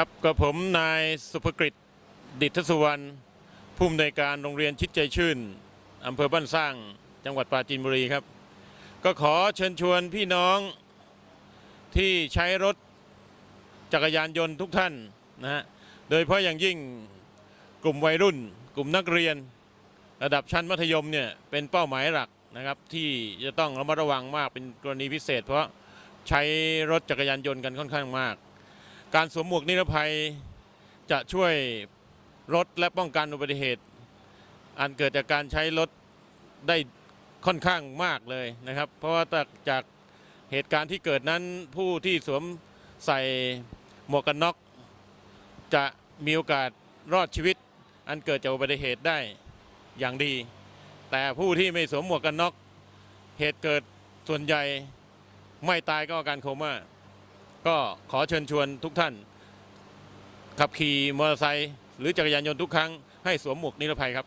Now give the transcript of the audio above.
ครับกับผมนายสุภกฤษดิษฐสุวรรณผู้อำนวยการโรงเรียนชิดใจชื่นอำเภอบ้านสร้างจังหวัดปราจีนบุรีครับ ก็ขอเชิญชวนพี่น้องที่ใช้รถจักรยานยนต์ทุกท่านนะฮะโดยเฉพาะอย่างยิ่งกลุ่มวัยรุ่น กลุ่มนักเรียน ระดับชั้นมัธยมเนี่ยเป็นเป้าหมายหลักนะครับที่จะต้องระมัดระวังมากเป็นกรณีพิเศษ เพราะใช้รถจักรยานยนต์กันค่อนข้างมาก การสวมหมวกนิรภัยจะช่วยลดและป้องกันอุบัติเหตุ อันเกิดจากการใช้รถได้ค่อนข้างมากเลยนะครับ เพราะว่าจากเหตุการณ์ที่เกิดนั้นผู้ที่สวมใส่หมวกกันน็อกจะมีโอกาสรอดชีวิต อันเกิดจากอุบัติเหตุได้อย่างดี แต่ผู้ที่ไม่สวมหมวกกันน็อกเหตุเกิดส่วนใหญ่ไม่ตายก็อาการโคม่า ก็ขอเชิญชวนทุกท่าน ขับขี่มอเตอร์ไซค์หรือจักรยานยนต์ทุกครั้งให้สวมหมวกนิรภัยครับ